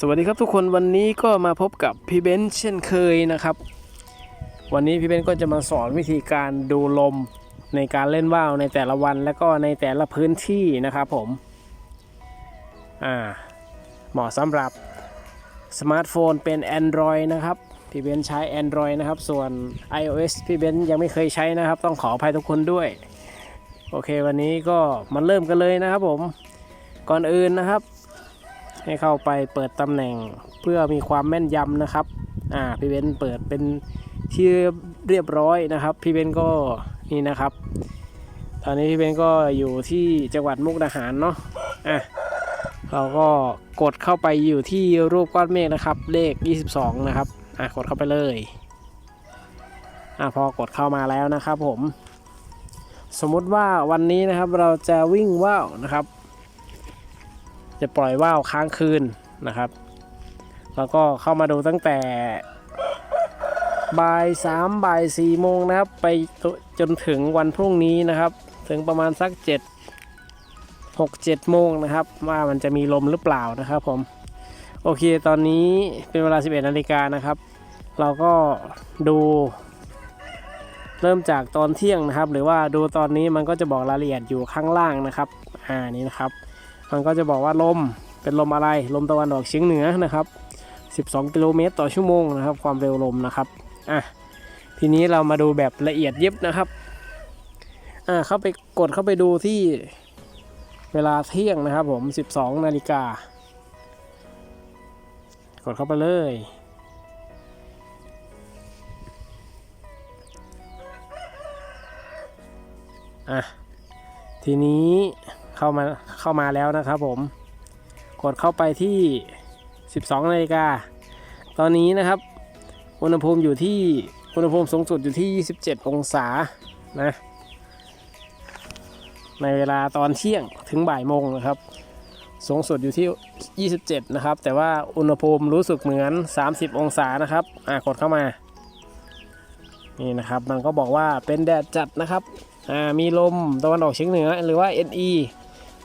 สวัสดีครับทุกคนวันนี้ก็มาพบกับพี่เบนซ์เช่นเคยนะครับ วันนี้พี่เบนซ์ก็จะมาสอนวิธีการดูลมในการเล่นว่าวในแต่ละวันและก็ในแต่ละพื้นที่นะครับผมอ่าเหมาะสำหรับสมาร์ทโฟนเป็น Android นะครับพี่เบนซ์ใช้ Android นะครับ ส่วน iOS พี่เบนซ์ยังไม่เคยใช้นะครับ ต้องขออภัยทุกคนด้วย โอเควันนี้ก็มาเริ่มกันเลยนะครับผมก่อนอื่นนะครับ ให้เข้าไปเปิดตำแหน่งเพื่อมีความแม่นยำนะครับ อ่าพี่เบนเปิดเป็นที่เรียบร้อยนะครับ พี่เบนก็นี่นะครับ ตอนนี้พี่เบนก็อยู่ที่จังหวัดมุกดาหารเนาะอะเราก็กดเข้าไปอยู่ที่รูปก้อนเมฆนะครับ เลข 22 นะครับอะกดเข้าไปเลยอะพอกดเข้ามาแล้วนะครับผม สมมุติว่าวันนี้นะครับเราจะวิ่งว่าวนะครับ จะปล่อยว่าวค้างคืนนะครับ แล้วก็เข้ามาดูตั้งแต่บ่ายสามบ่ายสี่โมงนะครับ ไปจนถึงวันพรุ่งนี้นะครับ ถึงประมาณสักเจ็ดหกเจ็ดโมงนะครับ ว่ามันจะมีลมหรือเปล่านะครับผม โอเคตอนนี้เป็นเวลา 11นาฬิกานะครับ เราก็ดูเริ่มจากตอนเที่ยงนะครับ หรือว่าดูตอนนี้มันก็จะบอกรายละเอียดอยู่ข้างล่างนะครับ อ่านี่นะครับ มันก็จะบอกว่าลมเป็นลมอะไร ลมตะวันออกเฉียงเหนือนะครับ 12 กิโลเมตรต่อชั่วโมงนะครับ ความเร็วลมนะครับอะทีนี้เรามาดูแบบละเอียดยิบนะครับอ่าเข้าไปกดเข้าไปดูที่เวลาเที่ยงนะครับผม 12 นาฬิกากดเข้าไปเลย อะ ทีนี้ เข้ามาเข้ามาแล้วนะครับผม กดเข้าไปที่ 12นาฬิกา ตอนนี้นะครับ อุณหภูมิอยู่ที่อุณหภูมิสูงสุดอยู่ที่ 27 องศานะในเวลาตอนเที่ยงถึงบ่ายโมงนะครับ สูงสุดอยู่ที่ 27 นะครับ แต่ว่าอุณหภูมิรู้สึกเหมือน 30 องศานะครับอ่ากดเข้ามา นี่นะครับ มันก็บอกว่าเป็นแดดจัดนะครับอ่ามีลมตะวันออกเฉียงเหนือหรือว่า NE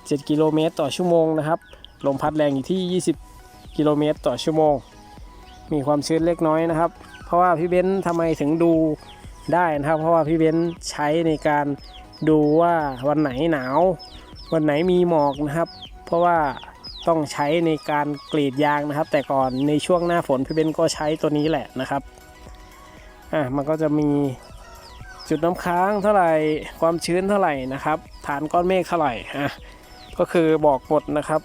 7 กิโลเมตรต่อชั่วโมงนะครับลมพัดแรงอยู่ที่ 20 กิโลเมตรต่อชั่วโมง มีความชื้นเล็กน้อยนะครับ เพราะว่าพี่เบนซ์ทำไมถึงดูได้นะครับ เพราะว่าพี่เบนซ์ใช้ในการดูว่าวันไหนหนาว วันไหนมีหมอกนะครับ เพราะว่าต้องใช้ในการกรีดยางนะครับ แต่ก่อนในช่วงหน้าฝนพี่เบนซ์ก็ใช้ตัวนี้แหละนะครับอะมันก็จะมีจุดน้ำค้างเท่าไหร่ความชื้นเท่าไหร่นะครับ ฐานก้อนเมฆเท่าไหร่อะ ก็คือบอกหมดนะครับ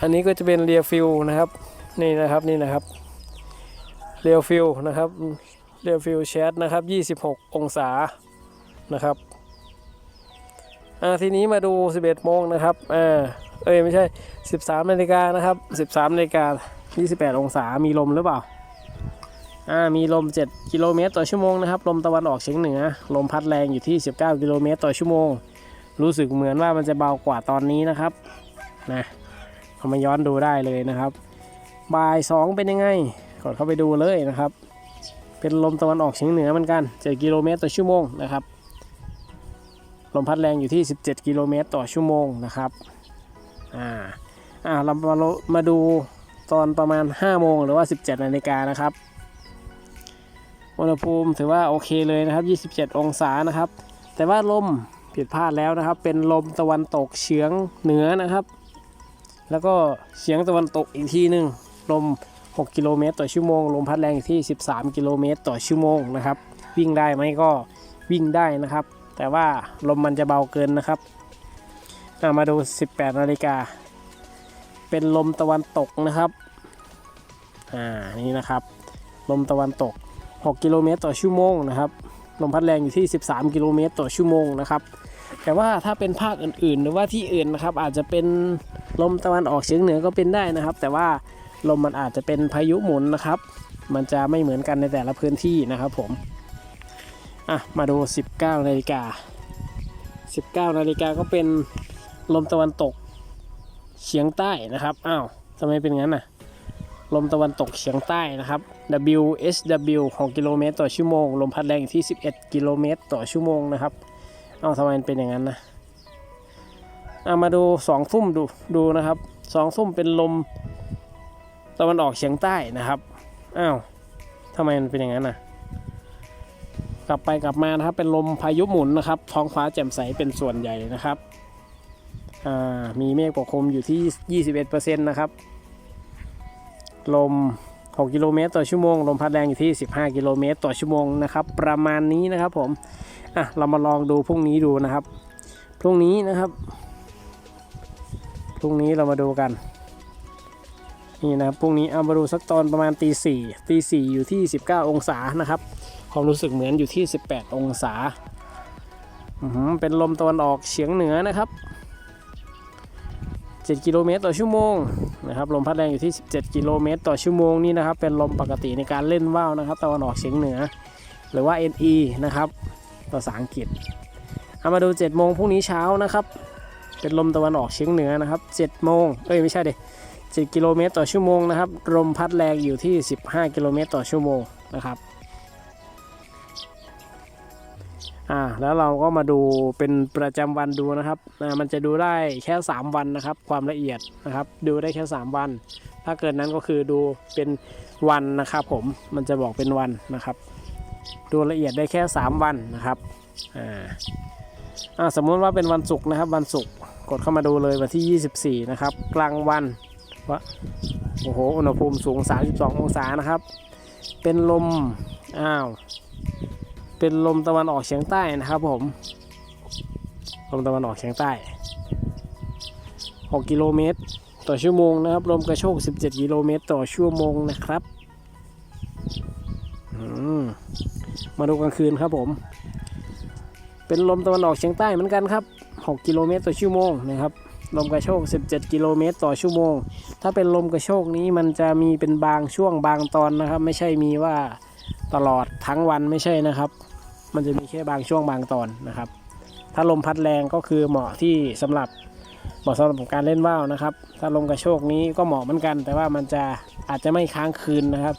อันนี้ก็จะเป็นเรียฟิลนะครับนี่นะครับนี่นะครับเรียฟิลนะครับเรียฟิลแชทนะครับ 26 องศานะครับอ่าทีนี้มาดู 11โมงนะครับอ่าเอ้ยไม่ใช่ 13นาฬิกานะครับ 13นาฬิกา28 องศามีลมหรือเปล่าอ่ามีลม 7 กิโลเมตรต่อชั่วโมงนะครับ ลมตะวันออกเฉียงเหนือ ลมพัดแรงอยู่ที่ 19 กิโลเมตรต่อชั่วโมง รู้สึกเหมือนว่ามันจะเบากว่าตอนนี้นะครับนะเอามาย้อนดูได้เลยนะครับ บ่ายสองเป็นยังไงกดเข้าไปดูเลยนะครับ เป็นลมตะวันออกเฉียงเหนือเหมือนกัน 7 กิโลเมตรต่อชั่วโมงนะครับ ลมพัดแรงอยู่ที่ 17 กิโลเมตรต่อชั่วโมงนะครับอ่าอ่าเรามามาดูตอนประมาณ 5 โมงหรือว่า 17 นาฬิกานะครับอุณหภูมิถือว่าโอเคเลยนะครับ 27 องศานะครับ แต่ว่าลม ผิดพลาดแล้วนะครับ เป็นลมตะวันตกเฉียงเหนือนะครับ แล้วก็เฉียงตะวันตกอีกทีหนึ่งลม 6 กิโลเมตรต่อชั่วโมง ลมพัดแรงอยู่ที่ 13 กิโลเมตรต่อชั่วโมงนะครับ วิ่งได้ไหมก็วิ่งได้นะครับ แต่ว่าลมมันจะเบาเกินนะครับอะมาดู 18 นาฬิกา เป็นลมตะวันตกนะครับ อ่า นี่นะครับ ลมตะวันตก 6 กิโลเมตรต่อชั่วโมงนะครับ ลมพัดแรงอยู่ที่ 13 กิโลเมตรต่อชั่วโมงนะครับ แต่ว่าถ้าเป็นภาคอื่นๆ หรือว่าที่อื่นนะครับ อาจจะเป็นลมตะวันออกเฉียงเหนือก็เป็นได้นะครับ แต่ว่าลมมันอาจจะเป็นพายุหมุนนะครับ มันจะไม่เหมือนกันในแต่ละพื้นที่นะครับผมอะมาดู 19นาฬิกา19นาฬิกาก็เป็นลมตะวันตกเฉียงใต้นะครับอ้าวทำไมเป็นงั้นน่ะลมตะวันตกเฉียงใต้นะครับ WSW 6กิโลเมตรต่อชั่วโมง ลมพัดแรงอยู่ที่ 11 กิโลเมตรต่อชั่วโมงนะครับ เอ้าทำไมมันเป็นอย่างนั้นนะเอามาดูสองทุ่มดูดูนะครับสองทุ่มเป็นลมตะวันออกเฉียงใต้นะครับอ้าวทำไมมันเป็นอย่างนั้นนะกลับไปกลับมานะครับ เป็นลมพายุหมุนนะครับ ท้องฟ้าแจ่มใสเป็นส่วนใหญ่นะครับมีเมฆปกคลุมอยู่ที่ 21%นะครับ ลม 6 กิโลเมตรต่อชั่วโมง ลมพัดแรงอยู่ที่ 15 กิโลเมตรต่อชั่วโมงนะครับ ประมาณนี้นะครับผม อะ เรามาลองดูพรุ่งนี้ดูนะครับ พรุ่งนี้นะครับ พรุ่งนี้เรามาดูกัน นี่นะครับ พรุ่งนี้เอามาดูสักตอนประมาณตีสี่ตีสี่อยู่ที่ 19 องศานะครับ ความรู้สึกเหมือนอยู่ที่ 18 องศาอือหือเป็นลมตะวันออกเฉียงเหนือนะครับ 7 กิโลเมตรต่อชั่วโมงนะครับลมพัดแรงอยู่ที่ 17 กิโลเมตรต่อชั่วโมงนี่นะครับเป็นลมปกติในการเล่นว่าวนะครับตะวันออกเฉียงเหนือ หรือว่า NE นะครับภาษาอังกฤษเอามาดู 7 โมงพรุ่งนี้เช้านะครับเป็นลมตะวันออกเฉียงเหนือนะครับ7โมงเอ้ยไม่ใช่เด็7กิโลเมตรต่อชั่วโมงนะครับลมพัดแรงอยู่ที่ 15 กิโลเมตรต่อชั่วโมงนะครับ อ่าแล้วเราก็มาดูเป็นประจำวันดูนะครับอ่ามันจะดูได้แค่ 3 วันนะครับ ความละเอียดนะครับ ดูได้แค่ 3 วัน ถ้าเกิดนั้นก็คือดูเป็นวันนะครับผมมันจะบอกเป็นวันนะครับ ดูละเอียดได้แค่ 3 วันนะครับอ่าอ่าสมมุติว่าเป็นวันศุกร์นะครับ วันศุกร์กดเข้ามาดูเลยวันที่ 24 นะครับ กลางวันวะโอ้โหอุณหภูมิสูง 32 องศานะครับ เป็นลมอ้าว เป็นลมตะวันออกเฉียงใต้นะครับผม ลมตะวันออกเฉียงใต้ 6 กิโลเมตร ต่อชั่วโมงนะครับ ลมกระโชก 17 กิโลเมตร ต่อชั่วโมงนะครับมมาดูกลางคืนครับผม เป็นลมตะวันออกเฉียงใต้เหมือนกันครับ 6 กิโลเมตรต่อชั่วโมงนะครับ ลมกระโชก 17 กิโลเมตร ต่อชั่วโมง ถ้าเป็นลมกระโชกนี้มันจะมีเป็นบางช่วงบางตอนนะครับ ไม่ใช่มีว่า ตลอดทั้งวันไม่ใช่นะครับ มันจะมีแค่บางช่วงบางตอนนะครับ ถ้าลมพัดแรงก็คือเหมาะที่สำหรับเหมาะสำหรับการเล่นว่าวนะครับ ถ้าลมกระโชกนี้ก็เหมาะเหมือนกัน แต่ว่ามันจะอาจจะไม่ค้างคืนนะครับ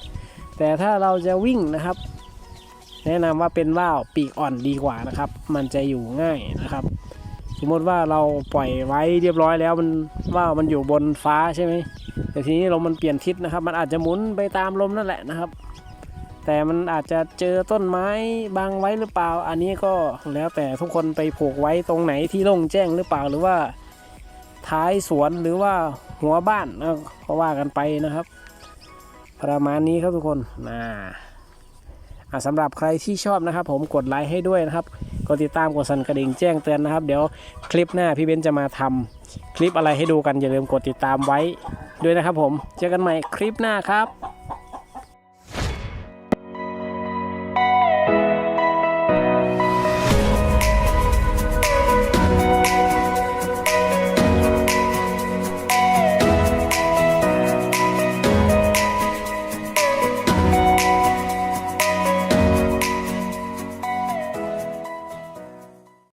แต่ถ้าเราจะวิ่งนะครับ แนะนำว่าเป็นว่าวปีกอ่อนดีกว่านะครับ มันจะอยู่ง่ายนะครับ สมมติว่าเราปล่อยไว้เรียบร้อยแล้วมันว่าวมันอยู่บนฟ้าใช่ไหมแต่ทีนี้ลมมันเปลี่ยนทิศนะครับ มันอาจจะหมุนไปตามลมนั่นแหละนะครับ แต่มันอาจจะเจอต้นไม้บังไว้หรือเปล่า อันนี้ก็แล้วแต่ทุกคนไปผูกไว้ตรงไหนที่โล่งแจ้งหรือเปล่าหรือว่าท้ายสวนหรือว่าหัวบ้านเอาก็ว่ากันไปนะครับ ประมาณนี้ครับทุกคนนะสำหรับใครที่ชอบนะครับ ผมกดไลค์ให้ด้วยนะครับกดติดตามกดสั่นกระดิ่งแจ้งเตือนนะครับ เดี๋ยวคลิปหน้าพี่เบนจะมาทำคลิปอะไรให้ดูกันอย่าลืมกดติดตามไว้ด้วยนะครับผม เจอกันใหม่คลิปหน้าครับ